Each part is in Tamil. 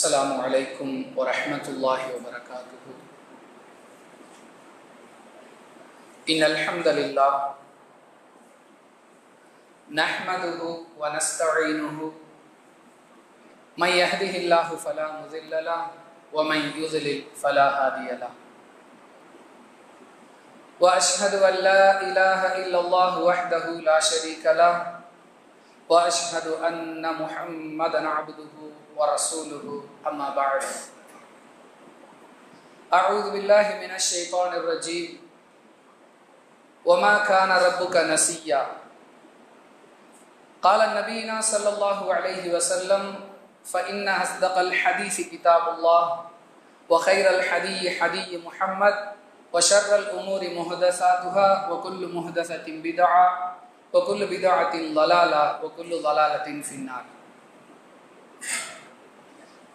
السلام عليكم ورحمة الله وبركاته. إن الحمد لله نحمده ونستعينه. من يهده الله فلا مضل له ومن يضلل فلا هادي له. وأشهد أن لا إله إلا الله وحده لا شريك له. وأشهد أن محمدا عبده ورسوله أما بعد. أعوذ بالله من الشيطان الرجيم. وما كان ربك نسيا. قال النبينا صلى الله عليه وسلم فإن أصدق الحديث كتاب الله وخير الحدي حدي محمد وشر الأمور محدثاتها وكل محدثة بدعة وكل بدعة ضلالة وكل ضلالة في النار.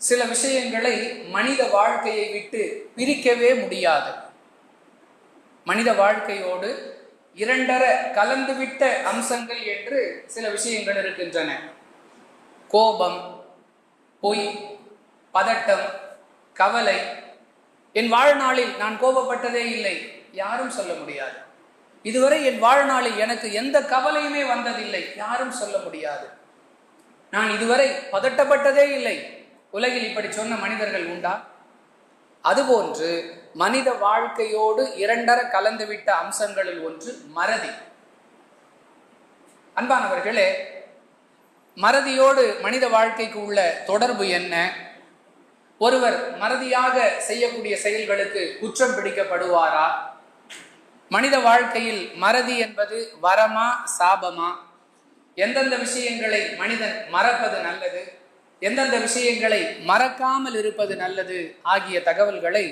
சில விஷயங்களை மனித வாழ்க்கையை விட்டு பிரிக்கவே முடியாது. மனித வாழ்க்கையோடு இரண்டரை கலந்துவிட்ட அம்சங்கள் என்று சில விஷயங்கள் இருக்கின்றன. கோபம் பொய் பதட்டம் கவலை. என் வாழ்நாளில் நான் கோபப்பட்டதே இல்லை யாரும் சொல்ல முடியாது. இதுவரை என் வாழ்நாளில் எனக்கு எந்த கவலையுமே வந்ததில்லை யாரும் சொல்ல முடியாது. நான் இதுவரை பதட்டப்பட்டதே இல்லை உலகில் இப்படி சொன்ன மனிதர்கள் உண்டா? அதுபோன்று மனித வாழ்க்கையோடு இரண்டர கலந்துவிட்ட அம்சங்களில் ஒன்று மறதி. அன்பானவர்களே மறதியோடு மனித வாழ்க்கைக்கு உள்ள தொடர்பு என்ன? ஒருவர் மறதியாக செய்யக்கூடிய செயல்களுக்கு குற்றம் பிடிக்கப்படுவாரா? மனித வாழ்க்கையில் மறதி என்பது வரமா சாபமா? எந்தெந்த விஷயங்களை மனிதன் மறப்பது நல்லது? எந்தெந்த விஷயங்களை மறக்காமல் இருப்பது நல்லது ஆகிய தகவல்களை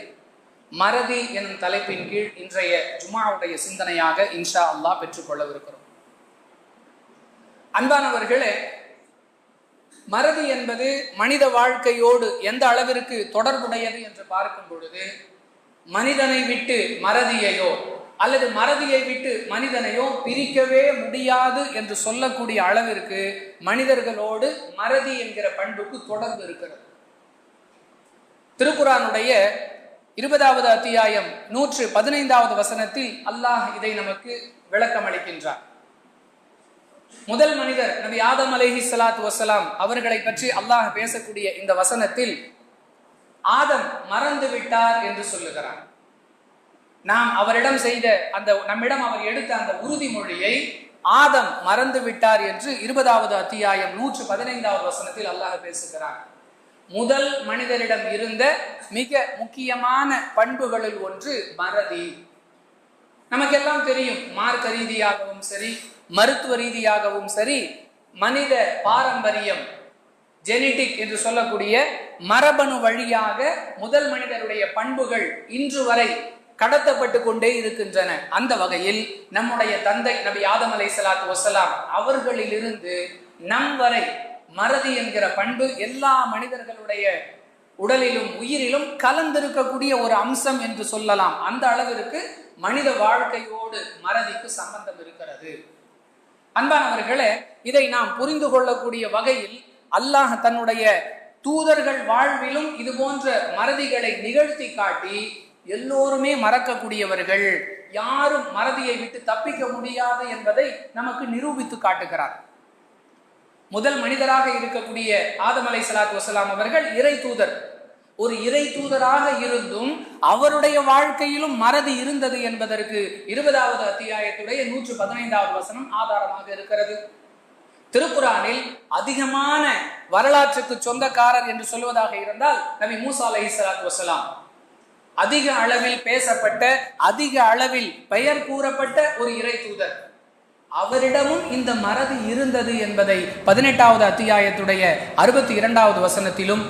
மறதி எனும் தலைப்பின் கீழ் இன்றைய ஜுமாவுடைய சிந்தனையாக இன்ஷா அல்லா பெற்றுக்கொள்ளவிருக்கிறோம். அன்பானவர்களே மறதி என்பது மனித வாழ்க்கையோடு எந்த அளவிற்கு தொடர்புடையது என்று பார்க்கும் பொழுது மனிதனை விட்டு மறதியையோ அல்லது மறதியை விட்டு மனிதனையோ பிரிக்கவே முடியாது என்று சொல்லக்கூடிய அளவிற்கு மனிதர்களோடு மறதி என்கிற பண்புக்கு தொடர்பு இருக்கிறது. திருக்குறானுடைய இருபதாவது அத்தியாயம் நூற்று பதினைந்தாவது வசனத்தில் அல்லாஹ் இதை நமக்கு விளக்கம் அளிக்கின்றார் முதல் மனிதர் நபி ஆதம் அலேஹி சலாத்து வசலாம் அவர்களை பற்றி அல்லாஹ் பேசக்கூடிய இந்த வசனத்தில் ஆதம் மறந்து விட்டார் என்று சொல்லுகிறார் நாம் அவரிடம் செய்த அந்த நம்மிடம் அவர் எடுத்த அந்த உறுதிமொழியை ஆதம் மறந்து விட்டார் என்று இருபதாவது அத்தியாயம் நூற்று பதினைந்தாவது வசனத்தில் அல்லாஹ் பேசுகிறார் முதல் மனிதரிடம் இருந்த மிக முக்கியமான பண்புகளில் ஒன்று மறதி. நமக்கெல்லாம் தெரியும் மார்க்க ரீதியாகவும் சரி மருத்துவ ரீதியாகவும் சரி மனித பாரம்பரியம் ஜெனட்டிக் என்று சொல்லக்கூடிய மரபணு வழியாக முதல் மனிதருடைய பண்புகள் இன்று வரை கடத்தப்பட்டு கொண்டே இருக்கின்றன. அந்த வகையில் நம்முடைய தந்தை நபி ஆதம் அலை சலாத்து வசலாம் அவர்களிலிருந்து நம் வரை மறதி என்கிற பண்பு எல்லா மனிதர்களுடைய உடலிலும் உயிரிலும் கலந்திருக்கக்கூடிய ஒரு அம்சம் என்று சொல்லலாம். அந்த அளவிற்கு மனித வாழ்க்கையோடு மறதிக்கு சம்பந்தம் இருக்கிறது. அன்பானவர்களே இதை நாம் புரிந்து கொள்ளக்கூடிய வகையில் அல்லாஹ் தன்னுடைய தூதர்கள் வாழ்விலும் இது போன்ற மறதிகளை நிகழ்த்தி காட்டி எல்லோருமே மறக்கக்கூடியவர்கள். யாரும் மறதியை விட்டு தப்பிக்க முடியாது என்பதை நமக்கு நிரூபித்து காட்டுகிறார். முதல் மனிதராக இருக்கக்கூடிய ஆதம் அலை வசலாம் அவர்கள் இறை தூதர். ஒரு இறை தூதராக இருந்தும் அவருடைய வாழ்க்கையிலும் மறதி இருந்தது என்பதற்கு இருபதாவது அத்தியாயத்துடைய நூற்று பதினைந்தாவது வசனம் ஆதாரமாக இருக்கிறது. திருக்குறானில் அதிகமான வரலாற்றுக்கு சொந்தக்காரர் என்று சொல்வதாக இருந்தால் நபி மூசா அலஹி சலாத் வசலாம். அதிக அளவில் பேசப்பட்ட அதிக அளவில் பெயர் கூறப்பட்ட ஒரு இறை தூதர். அவரிடமும் இந்த மறதி இருந்தது என்பதை பதினெட்டாவது அத்தியாயத்துடைய அறுபத்தி இரண்டாவது வசனத்திலும்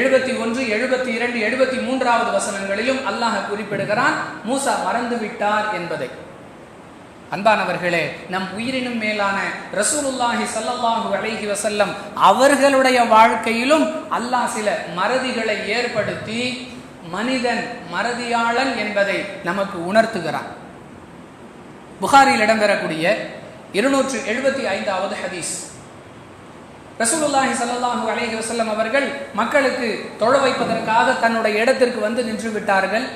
எழுபத்தி ஒன்று எழுபத்தி இரண்டு எழுபத்தி மூன்றாவது வசனங்களிலும் அல்லாஹ் குறிப்பிடுகிறான் மூசா மறந்து விட்டார் என்பதை. அன்பானவர்களே நம் உயிரினும் மேலான ரசூலுல்லாஹி ஸல்லல்லாஹு அலைஹி வசல்லம் அவர்களுடைய வாழ்க்கையிலும் அல்லாஹ் சில மறதிகளை ஏற்படுத்தி மனிதன் மறதியாளன் என்பதை நமக்கு உணர்த்துகிறான். புகாரில் இடம்பெறக்கூடிய இருநூற்று எழுபத்தி ஐந்தாவது ஹதீஸ். ரசூலுல்லாஹி சல்லாஹூ அலேஹி வசல்லம் அவர்கள் மக்களுக்கு தொழ வைப்பதற்காக தன்னுடைய இடத்திற்கு வந்து நின்று விட்டார்கள்.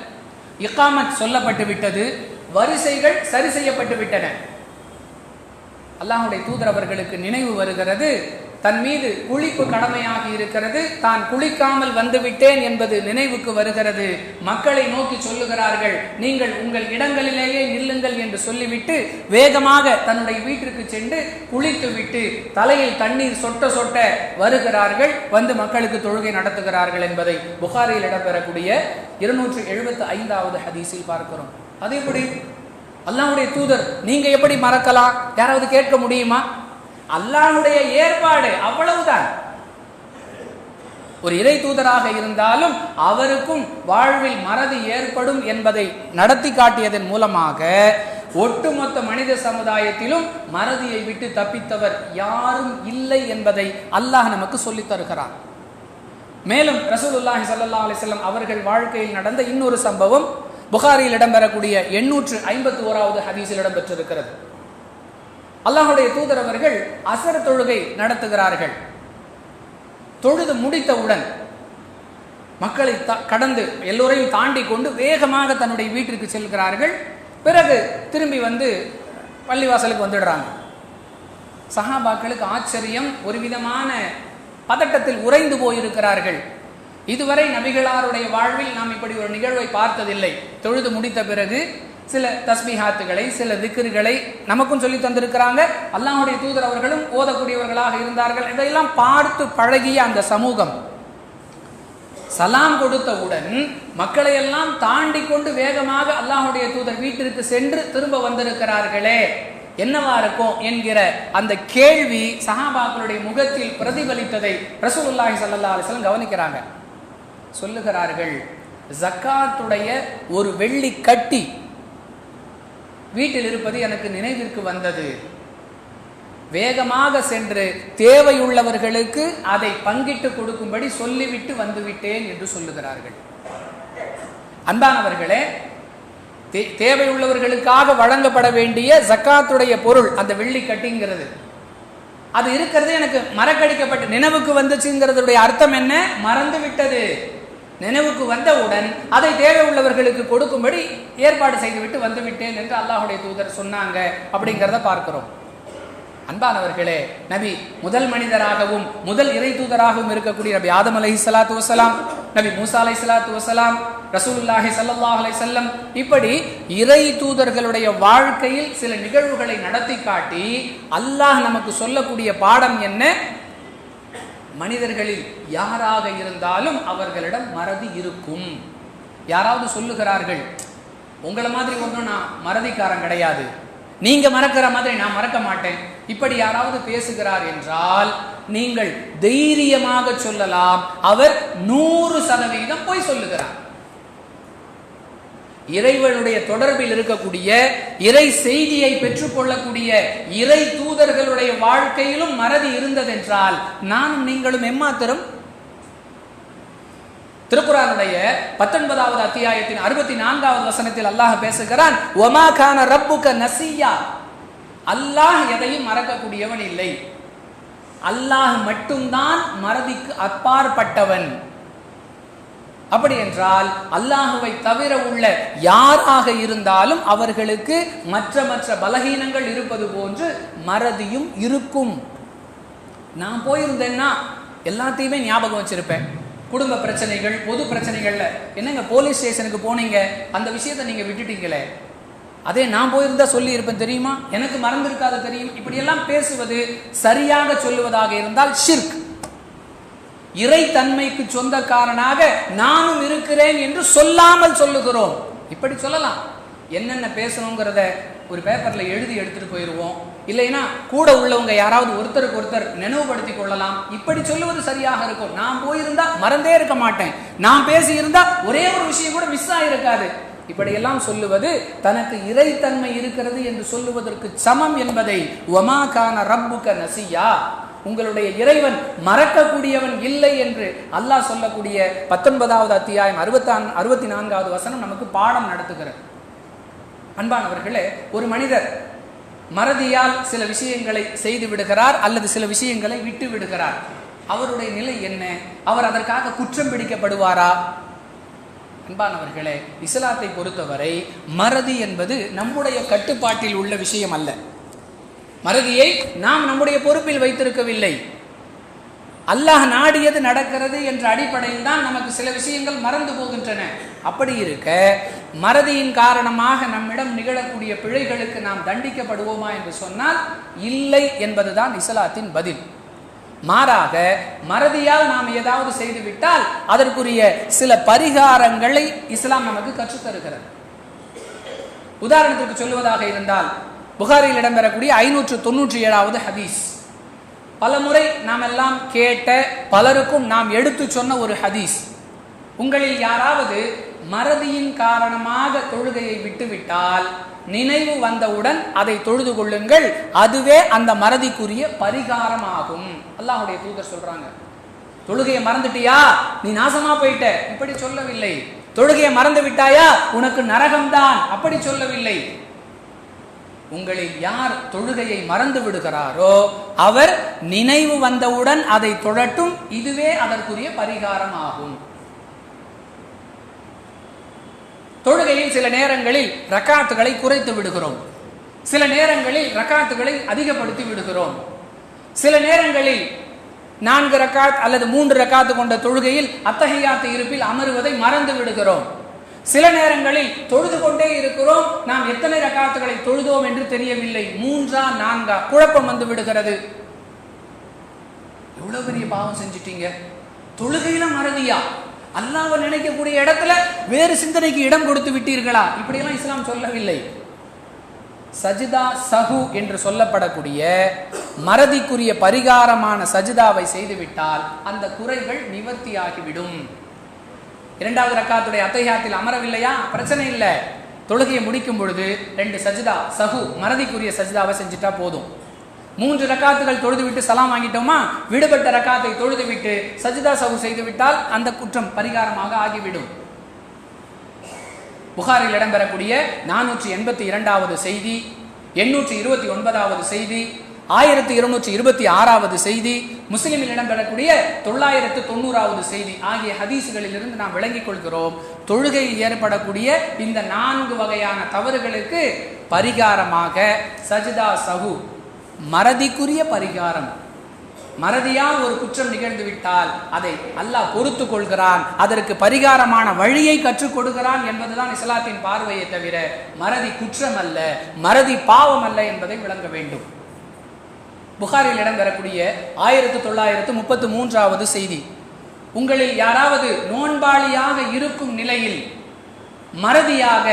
இக்காமத் சொல்லப்பட்டு விட்டது வரிசைகள் சரி செய்யப்பட்டு விட்டன. அல்லாஹுடைய தூதர் அவர்களுக்கு நினைவு வருகிறது தன் மீது குளிப்பு கடமையாகி இருக்கிறது. தான் குளிக்காமல் வந்துவிட்டேன் என்பது நினைவுக்கு வருகிறது. மக்களை நோக்கி சொல்லுகிறார்கள் நீங்கள் உங்கள் இடங்களிலேயே நில்லுங்கள் என்று சொல்லிவிட்டு வேகமாக தன்னுடைய வீட்டிற்கு சென்று குளித்துவிட்டு தலையில் தண்ணீர் சொட்ட சொட்ட வருகிறார்கள். வந்து மக்களுக்கு தொழுகை நடத்துகிறார்கள் என்பதை புகாரில் இடம்பெறக்கூடிய இருநூற்று எழுபத்தி ஐந்தாவது ஹதீஸில் பார்க்கிறோம். அதேபடி அல்லாவுடைய தூதர் நீங்க எப்படி மறக்கலாம்? யாராவது கேட்க முடியுமா? அல்லாஹுடைய ஏற்பாடு அவ்வளவுதான். ஒரு இறை தூதராக இருந்தாலும் அவருக்கும் வாழ்வில் மறதி ஏற்படும் என்பதை நடத்தி காட்டியதன் மூலமாக ஒட்டுமொத்த மனித சமுதாயத்திலும் மறதியை விட்டு தப்பித்தவர் யாரும் இல்லை என்பதை அல்லாஹ் நமக்கு சொல்லித் தருகிறார் மேலும் ரசூலுல்லாஹி சல்லா அலைஹி அவர்கள் வாழ்க்கையில் நடந்த இன்னொரு சம்பவம் புகாரியில் இடம்பெறக்கூடிய எண்ணூற்று ஐம்பத்தி ஓராவது ஹதீஸில் இடம்பெற்றிருக்கிறது. அல்லாஹுடைய தூதர் அவர்கள் அசர தொழுகை நடத்துகிறார்கள். தொழுது முடித்தவுடன் மக்களை த- கடந்து எல்லோரையும் தாண்டி கொண்டு வேகமாக தன்னுடைய வீட்டிற்கு செல்கிறார்கள். பிறகு திரும்பி வந்து பள்ளிவாசலுக்கு வந்துடுறாங்க. சஹாபாக்களுக்கு ஆச்சரியம் ஒரு விதமான பதட்டத்தில் உறைந்து போயிருக்கிறார்கள். இதுவரை நபிகளாருடைய வாழ்வில் நாம் இப்படி ஒரு நிகழ்வை பார்த்ததில்லை. தொழுது முடித்த பிறகு சில தஸ்மிஹாத்துகளை சில திக்ருகளை நமக்கும் சொல்லி தந்திருக்கிறாங்க. அல்லாஹுடைய தூதர் அவர்களும் ஓதக்கூடியவர்களாக இருந்தார்கள். இதையெல்லாம் பார்த்து பழகிய அந்த சமூகம் சலாம் கொடுத்தவுடன் மக்களை எல்லாம் தாண்டி கொண்டு வேகமாக அல்லாஹ்வுடைய தூதர் வீட்டிற்கு சென்று திரும்ப வந்திருக்கிறார்களே. என்னவா இருக்கும் என்கிற அந்த கேள்வி சஹாபாக்களுடைய முகத்தில் பிரதிபலித்ததை ரசூலுல்லாஹி சல்லா அலிஸ்லாம் கவனிக்கிறாங்க. சொல்லுகிறார்கள் ஜக்காத்துடைய ஒரு வெள்ளி கட்டி வீட்டில் இருப்பது எனக்கு நினைவிற்கு வந்தது. வேகமாக சென்று தேவையுள்ளவர்களுக்கு அதை பங்கிட்டு கொடுக்கும்படி சொல்லிவிட்டு வந்துவிட்டேன் என்று சொல்லுகிறார்கள். அன்பானவர்களே தே- தேவையுள்ளவர்களுக்காக வழங்கப்பட வேண்டிய ஜக்காத்துடைய பொருள் அந்த வெள்ளி கட்டிங்கிறது. அது இருக்கிறது எனக்கு மறக்கடிக்கப்பட்ட நினைவுக்கு வந்துச்சுங்கிறதுடைய அர்த்தம் என்ன? மறந்து விட்டது நினைவுக்கு வந்தவுடன் அதை தேவை உள்ளவர்களுக்கு கொடுக்கும்படி ஏற்பாடு செய்துவிட்டு வந்துவிட்டேன் என்று அல்லாஹுடைய தூதர் சொன்னாங்க அப்படிங்கிறத பார்க்கிறோம். அன்பானவர்களே நபி முதல் மனிதராகவும் முதல் இறை தூதராகவும் இருக்கக்கூடிய நபி ஆதம் அலஹி சலாத்து வசலாம் நபி மூசா அலை சலாத்து வசலாம் ரசூலுல்லாஹி சல்லாஹ் அலை செல்லம் இப்படி இறை தூதர்களுடைய வாழ்க்கையில் சில நிகழ்வுகளை நடத்தி காட்டி அல்லாஹ் நமக்கு சொல்லக்கூடிய பாடம் என்ன? மனிதர்களில் யாராக இருந்தாலும் அவர்களிடம் மறதி இருக்கும். யாராவது சொல்லுகிறார்கள் உங்களை மாதிரி ஒன்றும் நான் மறதிக்காரன் கிடையாது. நீங்க மறக்கிற மாதிரி நான் மறக்க மாட்டேன். இப்படி யாராவது பேசுகிறார் என்றால் நீங்கள் தைரியமாக சொல்லலாம். அவர் நூறு சதவீதம் போய் சொல்லுகிறார். இறைவனுடைய தொடர்பில் இருக்கக்கூடிய இறை செய்தியை பெற்றுக்கொள்ளக்கூடிய இறை தூதர்களுடைய வாழ்க்கையிலும் மறதி இருந்ததென்றால் நானும் நீங்களும் எம்மாத்திரம்? திருக்குறானுடைய பத்தொன்பதாவது அத்தியாயத்தின் அறுபத்தி நான்காவது வசனத்தில் அல்லாஹ் பேசுகிறான் ஒமா கான ரப்புக நசியா? அல்லாஹ் எதையும் மறக்கக்கூடியவன் இல்லை. அல்லாஹ் மட்டும்தான் மறதிக்கு அப்பாற்பட்டவன். அப்படி என்றால் அல்லாஹுவை தவிர உள்ள யாராக இருந்தாலும் அவர்களுக்கு மற்ற மற்ற பலகீனங்கள் இருப்பது போன்று மறதியும் இருக்கும். நான் போயிருந்தேன்னா எல்லாத்தையுமே ஞாபகம் வச்சிருப்பேன். குடும்ப பிரச்சனைகள் பொது பிரச்சனைகள்ல. என்னங்க போலீஸ் ஸ்டேஷனுக்கு போனீங்க? அந்த விஷயத்தை நீங்க விட்டுட்டீங்களே. அதே நான் போயிருந்தா சொல்லி இருப்பேன் தெரியுமா? எனக்கு மறந்திருக்காத தெரியும். இப்படியெல்லாம் பேசுவது சரியாக சொல்லுவதாக இருந்தால் ஷிர்க் இறை தன்மைக்கு சொந்தக்காரனாக நானும் இருக்கிறேன் என்று சொல்லாமல் சொல்லுகிறோம். இப்படி சொல்லலாம். என்னென்ன பேசணுங்கிறத ஒரு பேப்பர்ல எழுதி எடுத்துட்டு போயிடுவோம் இல்லைன்னா கூட உள்ளவங்க யாராவது ஒருத்தருக்கு ஒருத்தர் நினைவுபடுத்தி கொள்ளலாம். இப்படி சொல்லுவது சரியாக இருக்கும். நான் போயிருந்தா மறந்தே இருக்க மாட்டேன். நான் பேசியிருந்தா ஒரே ஒரு விஷயம் கூட மிஸ் ஆகிருக்காது இப்படியெல்லாம் சொல்லுவது தனக்கு இறைத்தன்மை இருக்கிறது என்று சொல்லுவதற்கு சமம் என்பதை ஒமா ரப்புக்க நசியா? உங்களுடைய இறைவன் மறக்கக்கூடியவன் இல்லை என்று அல்லாஹ் சொல்லக்கூடிய பத்தொன்பதாவது அத்தியாயம் அறுபத்தான் அறுபத்தி நான்காவது வசனம் நமக்கு பாடம் நடத்துகிறது. அன்பானவர்களே ஒரு மனிதர் மறதியால் சில விஷயங்களை செய்து விடுகிறார் அல்லது சில விஷயங்களை விட்டு விடுகிறார். அவருடைய நிலை என்ன? அவர் அதற்காக குற்றம் பிடிக்கப்படுவாரா? அன்பானவர்களே இஸ்லாத்தை பொறுத்தவரை மறதி என்பது நம்முடைய கட்டுப்பாட்டில் உள்ள விஷயம் அல்ல. மறதியை நாம் நம்முடைய பொறுப்பில் வைத்திருக்கவில்லை. அல்லாஹ் நாடியது நடக்கிறது என்ற அடிப்படையில் தான் நமக்கு சில விஷயங்கள் மறந்து போகின்றன. அப்படி இருக்க மறதியின் காரணமாக நம்மிடம் நிகழக்கூடிய பிழைகளுக்கு நாம் தண்டிக்கப்படுவோமா என்று சொன்னால் இல்லை என்பதுதான் இஸ்லாத்தின் பதில். மாறாக மறதியால் நாம் ஏதாவது செய்துவிட்டால் அதற்குரிய சில பரிகாரங்களை இஸ்லாம் நமக்கு கற்றுத்தருகிறது. உதாரணத்திற்கு சொல்லுவதாக இருந்தால் புகாரில் இடம்பெறக்கூடிய ஐநூற்று தொன்னூற்றி ஏழாவது ஹதீஸ். பலமுறை நாம் எல்லாம் கேட்ட பலருக்கும் நாம் எடுத்து சொன்ன ஒரு ஹதீஸ். உங்களில் யாராவது மறதியின் காரணமாக தொழுகையை விட்டுவிட்டால் நினைவு வந்தவுடன் அதை தொழுது கொள்ளுங்கள். அதுவே அந்த மறதிக்குரிய பரிகாரமாகும். அல்லாஹுடைய தூதர் சொல்றாங்க. தொழுகையை மறந்துட்டியா? நீ நாசமா போயிட்ட. இப்படி சொல்லவில்லை. தொழுகையை மறந்து விட்டாயா? உனக்கு நரகம்தான். அப்படி சொல்லவில்லை. உங்களில் யார் தொழுகையை மறந்து விடுகிறாரோ அவர் நினைவு வந்தவுடன் அதை தொழட்டும் இதுவே அதற்குரிய பரிகாரம் ஆகும். தொழுகையில் சில நேரங்களில் ரக்காத்துகளை குறைத்து விடுகிறோம். சில நேரங்களில் ரக்காத்துகளை அதிகப்படுத்தி விடுகிறோம். சில நேரங்களில் நான்கு ரக்காத் அல்லது மூன்று ரக்காத்து கொண்ட தொழுகையில் அத்தகையாத்து இருப்பில் அமருவதை மறந்து விடுகிறோம். சில நேரங்களில் தொழுது கொண்டே இருக்கிறோம். நாம் எத்தனை ரகாத்துகளை தொழுதோம் என்று தெரியவில்லை. மூன்றா நான்கா? குழப்பம் வந்து விடுகிறது. எவ்வளவு பெரிய பாவம் செஞ்சிட்டீங்க? தொழுகையில மறதியா? அல்லாஹ்வை நினைக்கக்கூடிய இடத்துல வேறு சிந்தனைக்கு இடம் கொடுத்து விட்டீர்களா? இப்படியெல்லாம் இஸ்லாம் சொல்லவில்லை. சஜிதா சஹு என்று சொல்லப்படக்கூடிய மறதிக்குரிய பரிகாரமான சஜிதாவை செய்துவிட்டால் அந்த குறைகள் நிவர்த்தியாகிவிடும் இரண்டாவது ரக்காத்துடைய அத்தையாத்தில் அமரவில்லையா? பிரச்சனை இல்லை. தொழுகையை முடிக்கும் பொழுது ரெண்டு சஜிதா சஹு மறதிக்குரிய சஜிதாவை செஞ்சுட்டா போதும். மூன்று ரக்காத்துகள் தொழுது விட்டு சலாம் வாங்கிட்டோமா? விடுபட்ட ரக்காத்தை தொழுது விட்டு சஜிதா சகு செய்து விட்டால் அந்த குற்றம் பரிகாரமாக ஆகிவிடும். புகாரில் இடம்பெறக்கூடிய நானூற்றி எண்பத்தி இரண்டாவது செய்தி எண்ணூற்றி இருபத்தி ஒன்பதாவது செய்தி ஆயிரத்தி இருநூற்றி இருபத்தி ஆறாவது செய்தி முஸ்லிமில் இடம்பெறக்கூடிய தொள்ளாயிரத்து தொண்ணூறாவது செய்தி ஆகிய ஹதீசுகளிலிருந்து நாம் விளங்கிக் கொள்கிறோம். தொழுகையில் ஏற்படக்கூடிய இந்த நான்கு வகையான தவறுகளுக்கு பரிகாரமாக சஜிதா சகு மறதிக்குரிய பரிகாரம். மறதியால் ஒரு குற்றம் நிகழ்ந்து விட்டால் அதை அல்லாஹ் பொறுத்து கொள்கிறான். அதற்கு பரிகாரமான வழியை கற்றுக் கொடுக்கிறான் என்பதுதான் இஸ்லாத்தின் பார்வையை தவிர மறதி குற்றம் அல்ல மறதி பாவம் அல்ல என்பதை விளங்க வேண்டும். புகாரில் இடம்பெறக்கூடிய ஆயிரத்து தொள்ளாயிரத்து முப்பத்து மூன்றாவது செய்தி. உங்களில் யாராவது நோன்பாளியாக இருக்கும் நிலையில் மறதியாக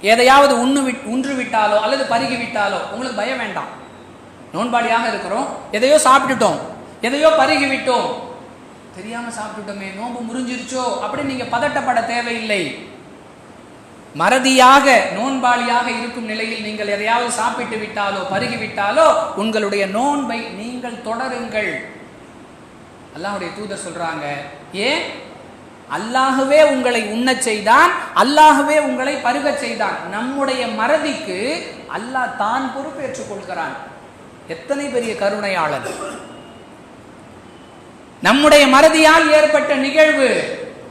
எதையாவது உண்ணு உன்றுவிட்டாலோ உன்று விட்டாலோ அல்லது பருகிவிட்டாலோ உங்களுக்கு பயம் வேண்டாம். நோன்பாளியாக இருக்கிறோம். எதையோ சாப்பிட்டுட்டோம். எதையோ பருகி விட்டோம் தெரியாம சாப்பிட்டுட்டோமே. நோன்பு முறிஞ்சிருச்சோ அப்படி நீங்க பதட்டப்பட தேவையில்லை. மறதியாக நோன்பாளியாக இருக்கும் நிலையில் நீங்கள் எதையாவது சாப்பிட்டு விட்டாலோ பருகி விட்டாலோ உங்களுடைய நோன்பை நீங்கள் தொடருங்கள். அல்லாஹுடைய தூதர் சொல்றாங்க ஏன் அல்லாகவே உங்களை உண்ணச் செய்தான் அல்லாகவே உங்களை பருகச் செய்தான். நம்முடைய மறதிக்கு அல்லாஹ் தான் பொறுப்பேற்றுக் கொள்கிறான். எத்தனை பெரிய கருணையாளர் நம்முடைய மறதியால் ஏற்பட்ட நிகழ்வு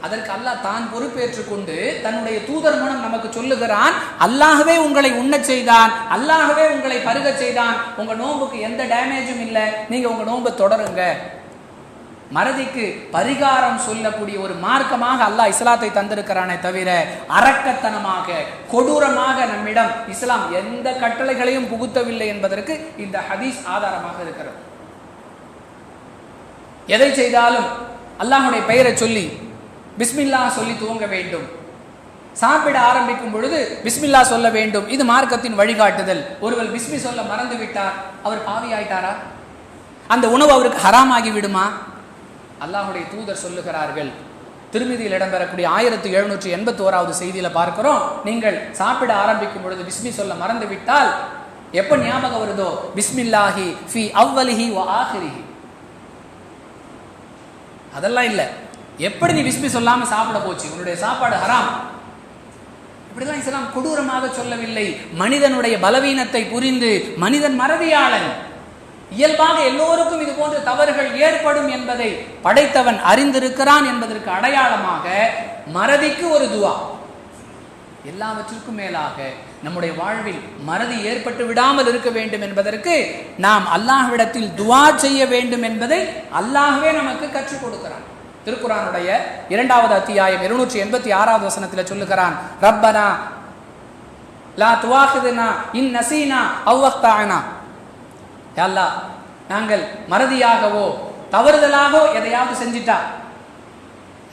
அதற்கு அல்லாஹ் தான் பொறுப்பேற்றுக் கொண்டு தன்னுடைய தூதர் மூலம் நமக்கு சொல்லுகிறான் அல்லாகவே உங்களை உண்ணச் செய்தான் அல்லாகவே உங்களை பருகச் செய்தான். உங்க நோன்புக்கு எந்த டேமேஜும் இல்லை. நீங்க உங்க நோன்பை தொடருங்க. மறதிக்கு பரிகாரம் சொல்லக்கூடிய ஒரு மார்க்கமாக அல்லாஹ் இஸ்லாத்தை தந்திருக்கிறானே தவிர அரக்கத்தனமாக கொடூரமாக நம்மிடம் இஸ்லாம் எந்த கட்டளைகளையும் புகுத்தவில்லை என்பதற்கு இந்த ஹதீஸ் ஆதாரமாக இருக்கிறது. எதை செய்தாலும் அல்லாஹுடைய பெயரை சொல்லி பிஸ்மில்லா சொல்லி துவங்க வேண்டும். சாப்பிட ஆரம்பிக்கும் பொழுது பிஸ்மில்லா சொல்ல வேண்டும். இது மார்க்கத்தின் வழிகாட்டுதல். ஒருவர் பிஸ்மி சொல்ல மறந்து விட்டார். அவர் பாவி ஆயிட்டாரா அந்த உணவு அவருக்கு ஹராமாகி விடுமா? அல்லாஹுடைய தூதர் சொல்லுகிறார்கள். திருமதியில் இடம்பெறக்கூடிய ஆயிரத்தி எழுநூற்றி எண்பத்தி ஓராவது செய்தியில பார்க்கிறோம். நீங்கள் சாப்பிட ஆரம்பிக்கும் பொழுது பிஸ்மி சொல்ல மறந்து விட்டால் எப்ப ஞாபகம் வருதோ? பிஸ்மில்லாஹி ஃபி அவ்வலிஹி வ ஆஹிரிஹி. அதெல்லாம் இல்லை. எப்படி நீ பிஸ்மி சொல்லாம சாப்பிட போச்சு? உன்னுடைய சாப்பாடு ஹராம். இப்படிதான் இஸ்லாம் கொடூரமாக சொல்லவில்லை. மனிதனுடைய பலவீனத்தை புரிந்து மனிதன் மறதியாளன். இயல்பாக எல்லோருக்கும் இது போன்ற தவறுகள் ஏற்படும் என்பதை படைத்தவன் அறிந்திருக்கிறான் என்பதற்கு அடையாளமாக மறதிக்கு ஒரு துவா. எல்லாவற்றிற்கும் மேலாக நம்முடைய வாழ்வில் மறதி ஏற்பட்டு விடாமல் இருக்க வேண்டும் என்பதற்கு நாம் அல்லாஹ்விடத்தில் துவா செய்ய வேண்டும் என்பதை அல்லாஹ்வே நமக்கு கற்றுக் கொடுக்கிறான். திருக்குறானுடைய இரண்டாவது அத்தியாயம் இருநூற்றி எண்பத்தி ஆறாவது வசனத்தில் சொல்லுகிறான் ரப்பனா லா துவாஹிதுனா இன் நசீனா அவ்வக்தானா அல்லா நாங்கள் மறதியாகவோ தவறுதலாகவோ எதையாவது செஞ்சிட்டா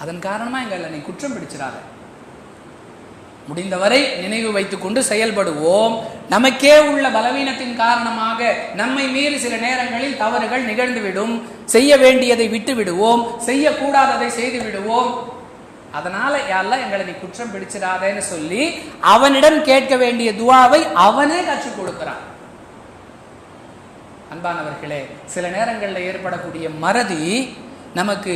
அதன் காரணமா எங்களை நீ குற்றம் பிடிச்சிடாத. முடிந்தவரை நினைவு வைத்துக் கொண்டு செயல்படுவோம். நமக்கே உள்ள பலவீனத்தின் காரணமாக நம்மை மீறி சில நேரங்களில் தவறுகள் நிகழ்ந்துவிடும். செய்ய வேண்டியதை விட்டு விடுவோம் செய்யக்கூடாததை செய்து விடுவோம் அதனால யாரெல்லாம் எங்களை நீ குற்றம் பிடிச்சிடாதேன்னு சொல்லி அவனிடம் கேட்க வேண்டிய துவாவை அவனே கற்றுக் கொடுக்கிறான். அன்பானவர்களே சில நேரங்களில் ஏற்படக்கூடிய மறதி நமக்கு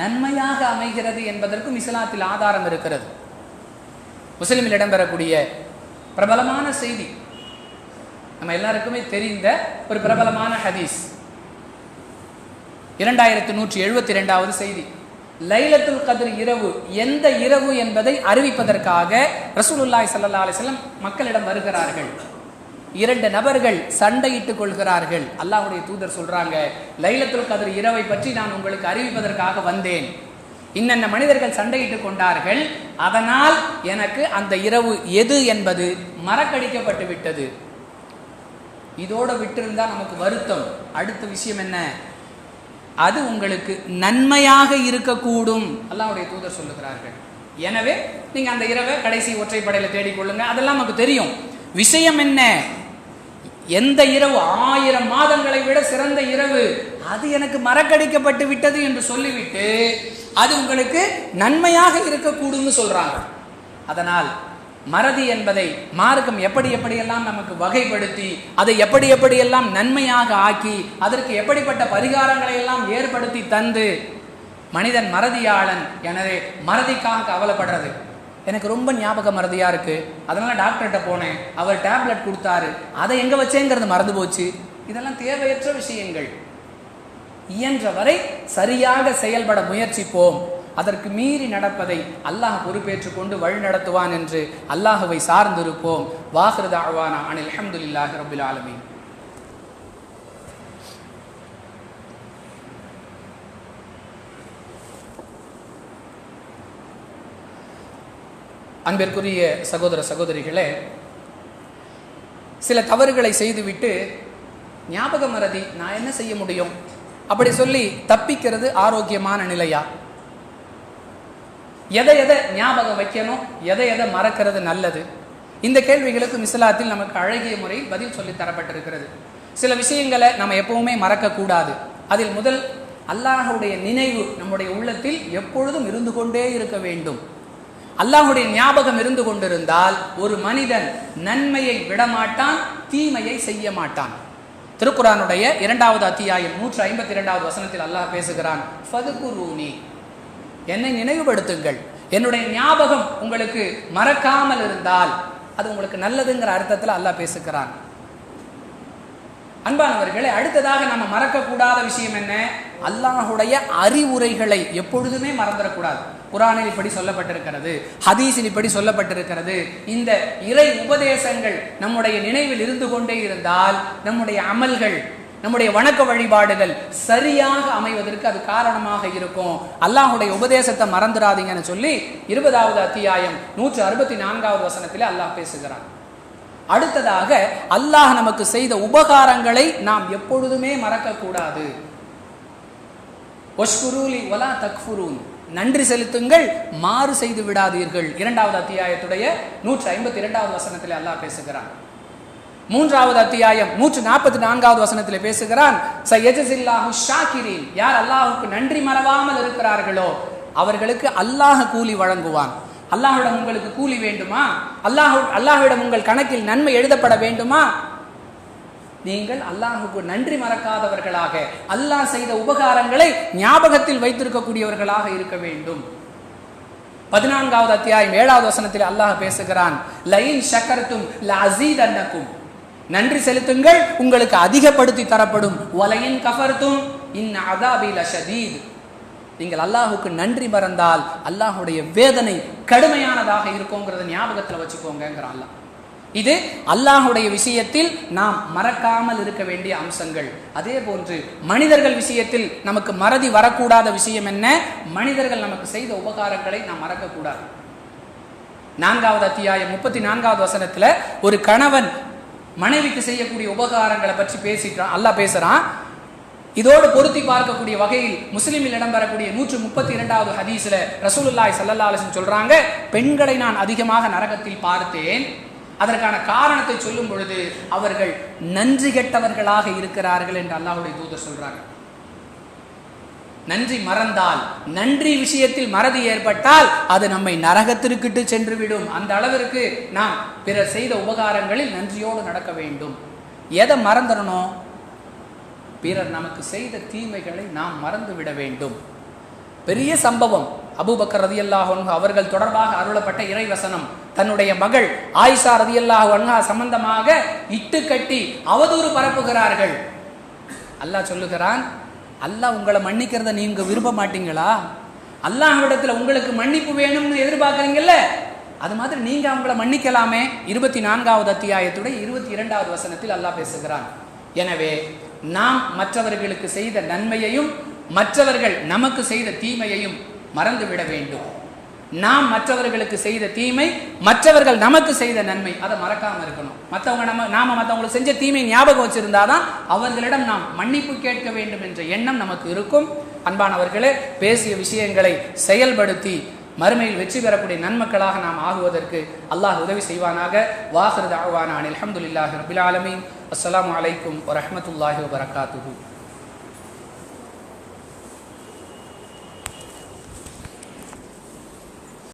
நன்மையாக அமைகிறது என்பதற்கும் இஸ்லாத்தில் ஆதாரம் இருக்கிறது. முஸ்லிமில் இடம்பெறக்கூடிய பிரபலமான செய்தி. நம்ம எல்லாருக்குமே தெரிந்த ஒரு பிரபலமான ஹதீஸ். இரண்டாயிரத்தி நூற்றி எழுபத்தி ரெண்டாவது செய்தி. லைலத்துல் கதிர் இரவு எந்த இரவு என்பதை அறிவிப்பதற்காக ரசூலுல்லாய் சல்லா அலிஸ்லம் மக்களிடம் வருகிறார்கள். இரண்டு நபர்கள் சண்டையிட்டுக் கொள்கிறார்கள். அல்லாஹுடைய தூதர் சொல்றாங்க லைலத்துல் கதிர் இரவை பற்றி நான் உங்களுக்கு அறிவிப்பதற்காக வந்தேன். இன்னென்ன மனிதர்கள் சண்டையிட்டுக் கொண்டார்கள் அதனால் எனக்கு அந்த இரவு எது என்பது மறக்கடிக்கப்பட்டு விட்டது. இதோட விட்டிருந்தா நமக்கு வருத்தம். அடுத்த விஷயம் என்ன? அது உங்களுக்கு நன்மையாக இருக்கக்கூடும். அல்லாவுடைய தூதர் சொல்லுகிறார்கள். எனவே நீங்க அந்த இரவை கடைசி ஒற்றைப்படையில தேடிக்கொள்ளுங்க. அதெல்லாம் நமக்கு தெரியும். விஷயம் என்ன? எந்த இரவு? ஆயிரம் மாதங்களை விட சிறந்த இரவு. அது எனக்கு மறக்கடிக்கப்பட்டு விட்டது என்று சொல்லிவிட்டு அது உங்களுக்கு நன்மையாக இருக்கக்கூடும்னு சொல்றாங்க. அதனால் மறதி என்பதை மார்க்கம் எப்படி எப்படியெல்லாம் நமக்கு வகைப்படுத்தி அதை எப்படி எப்படியெல்லாம் நன்மையாக ஆக்கி அதற்கு எப்படிப்பட்ட பரிகாரங்களை எல்லாம் ஏற்படுத்தி தந்து மனிதன் மறதியாளன். எனவே மறதிக்காக கவலைப்படுறது. எனக்கு ரொம்ப ஞாபக மறதியாக இருக்கு. அதனால டாக்டர்கிட்ட போனேன். அவர் டேப்லெட் கொடுத்தாரு. அதை எங்கே வச்சேங்கிறது மறந்து போச்சு. இதெல்லாம் தேவையற்ற விஷயங்கள். இயன்றவரை சரியாக செயல்பட முயற்சிப்போம். அதற்கு மீறி நடப்பதை அல்லாஹ் பொறுப்பேற்றுக் கொண்டு வழி நடத்துவான் என்று அல்லாஹுவை சார்ந்திருப்போம். வாஹிருத அனில் அஹமதுல்லாஹி ரபுல் ஆலமீன். அன்பிற்குரிய சகோதர சகோதரிகளே சில தவறுகளை செய்துவிட்டு ஞாபக மறதி நான் என்ன செய்ய முடியும்? அப்படி சொல்லி தப்பிக்கிறது ஆரோக்கியமான நிலையா? எதை எதை ஞாபகம் வைக்கணும்? எதை எதை மறக்கிறது நல்லது? இந்த கேள்விகளுக்கு மிஸ்லாத்தில் நமக்கு அழகிய முறையில் பதில் சொல்லி தரப்பட்டிருக்கிறது. சில விஷயங்களை நம்ம எப்பவுமே மறக்கக்கூடாது. அதில் முதல் அல்லாஹுடைய நினைவு நம்முடைய உள்ளத்தில் எப்பொழுதும் இருந்து கொண்டே இருக்க வேண்டும். அல்லாஹுடைய ஞாபகம் இருந்து கொண்டிருந்தால் ஒரு மனிதன் நன்மையை விடமாட்டான் தீமையை செய்ய மாட்டான். திருக்குறானுடைய இரண்டாவது அத்தியாயம் நூற்று ஐம்பத்தி இரண்டாவது வசனத்தில் அல்லாஹ் பேசுகிறான் ஃபதுகுரூனி. என்னை நினைவுபடுத்துங்கள். என்னுடைய ஞாபகம் உங்களுக்கு மறக்காமல் இருந்தால் அது உங்களுக்கு நல்லதுங்கிற அர்த்தத்தில் அல்லாஹ் பேசுகிறான். அன்பானவர்களே அடுத்ததாக நம்ம மறக்கக்கூடாத விஷயம் என்ன? அல்லாஹுடைய அறிவுரைகளை எப்பொழுதுமே மறந்துடக்கூடாது. குரானில் இப்படி சொல்லப்பட்டிருக்கிறது ஹதீஸில் இப்படி சொல்லப்பட்டிருக்கிறது. இந்த இறை உபதேசங்கள் நம்முடைய நினைவில் இருந்து கொண்டே இருந்தால் நம்முடைய அமல்கள் நம்முடைய வணக்க வழிபாடுகள் சரியாக அமைவதற்கு அது காரணமாக இருக்கும். அல்லாஹுடைய உபதேசத்தை மறந்துடாதீங்கன்னு சொல்லி இருபதாவது அத்தியாயம் நூற்று அறுபத்தி நான்காவது வசனத்தில் அல்லாஹ் பேசுகிறான். அடுத்ததாக அல்லாஹ் நமக்கு செய்த உபகாரங்களை நாம் எப்பொழுதுமே மறக்கக்கூடாது. ஒஷ்குரூலி ஒலா தக்ஃபுரூன். நன்றி செலுத்துங்கள் மாறு செய்து விடாதீர்கள். இரண்டாவது அத்தியாயத்துடைய நூற்றி ஐம்பத்தி இரண்டாவது வசனத்தில் அல்லாஹ் பேசுகிறான். மூன்றாவது அத்தியாயம் நூற்று நாற்பத்தி நான்காவது வசனத்தில் பேசுகிறான் யார் அல்லாஹுக்கு நன்றி மறவாமல் இருக்கிறார்களோ அவர்களுக்கு அல்லாஹ் கூலி வழங்குவான். அல்லாஹ்விடம் உங்களுக்கு கூலி வேண்டுமா? அல்லாஹ் அல்லாஹ்விடம் உங்கள் கணக்கில் நன்மை எழுதப்பட வேண்டுமா? நீங்கள் அல்லாஹுக்கு நன்றி மறக்காதவர்களாக அல்லாஹ் செய்த உபகாரங்களை ஞாபகத்தில் வைத்திருக்கக்கூடியவர்களாக இருக்க வேண்டும். பதினான்காவது அத்தியாயம் ஏழாவது வசனத்தில் அல்லாஹ் பேசுகிறான் லைன் ஷக்கரத்தும் லசீத் அன்னக்கும் நன்றி செலுத்துங்கள் உங்களுக்கு அதிகப்படுத்தி தரப்படும். வலையின் கஃபர்த்தும் இன் அதாபி லஷதீத். நீங்கள் அல்லாஹுக்கு நன்றி மறந்தால் அல்லாஹுடைய வேதனை கடுமையானதாக இருக்குங்கிறத ஞாபகத்தில் வச்சுக்கோங்கிற அல்லாஹ். இது அல்லாஹுடைய விஷயத்தில் நாம் மறக்காமல் இருக்க வேண்டிய அம்சங்கள். அதே போன்று மனிதர்கள் விஷயத்தில் நமக்கு மறதி வரக்கூடாத விஷயம் என்ன? மனிதர்கள் நமக்கு செய்த உபகாரங்களை நாம் மறக்கக்கூடாது. நான்காவது அத்தியாயம் முப்பத்தி நான்காவது வசனத்துல ஒரு கணவன் மனைவிக்கு செய்யக்கூடிய உபகாரங்களை பற்றி பேசிட்டான் அல்லாஹ் பேசுறான் இதோடு பொருத்தி பார்க்கக்கூடிய வகையில் முஸ்லிமில் இடம்பெறக்கூடிய நூற்று முப்பத்தி இரண்டாவது ஹதீஸ்ல ரசூலுல்லாய் சல்லல்லா சொல்றாங்க பெண்களை நான் அதிகமாக நரகத்தில் பார்த்தேன். அதற்கான காரணத்தை சொல்லும் பொழுது அவர்கள் நன்றி கெட்டவர்களாக இருக்கிறார்கள் என்று அல்லாஹுடைய தூதர் சொல்றாங்க. நன்றி மறந்தால் நன்றி விஷயத்தில் மறதி ஏற்பட்டால் அது நம்மை நரகத்திற்கிட்டு சென்று விடும் அந்த அளவிற்கு நாம் பிறர் செய்த உபகாரங்களில் நன்றியோடு நடக்க வேண்டும். எதை மறந்துடணும்? பிறர் நமக்கு செய்த தீமைகளை நாம் மறந்து விட வேண்டும். பெரிய சம்பவம். அபூபக்கர் ரதியல்லாஹ் அவர்கள் தொடர்பாக அருளப்பட்ட இறைவசனம். தன்னுடைய மகள் ஆயிஷா ரதியல்லாஹ் அன்ஹா சம்பந்தமாக இட்டு கட்டி அவதூறு பரப்புகிறார்கள். அல்லாஹ் சொல்லுகிறான் அல்லாஹ் உங்களை மன்னிக்கிறத நீங்க விரும்ப மாட்டீங்களா? அல்லாஹ்விடத்தில் உங்களுக்கு மன்னிப்பு வேணும்னு எதிர்பார்க்குறீங்கல்ல? அது மாதிரி நீங்க அவங்கள மன்னிக்கலாமே. இருபத்தி நான்காவது அத்தியாயத்துடைய இருபத்தி இரண்டாவது வசனத்தில் அல்லாஹ் பேசுகிறான். எனவே நாம் மற்றவர்களுக்கு செய்த நன்மையையும் மற்றவர்கள் நமக்கு செய்த தீமையையும் மறந்து விட வேண்டும். நாம் மற்றவர்களுக்கு செய்த தீமை மற்றவர்கள் நமக்கு செய்த நன்மை அதை மறக்காம இருக்கணும். மற்றவங்க நம்ம நாம மற்றவங்களுக்கு செஞ்ச தீமை ஞாபகம் வச்சிருந்தாதான் அவர்களிடம் நாம் மன்னிப்பு கேட்க வேண்டும் என்ற எண்ணம் நமக்கு இருக்கும். அன்பானவர்களே பேசிய விஷயங்களை செயல்படுத்தி மறுமையில் வெற்றி பெறக்கூடிய நன்மக்களாக நாம் ஆகுவதற்கு அல்லாஹ் உதவி செய்வானாக. வாஹிருத் அவானான் அலமதுல்லாஹி ரபில் ஆலமீன். அஸ்லாம் வலைக்கும் வரமத்துல்லாஹி வபரகாத்துஹூ.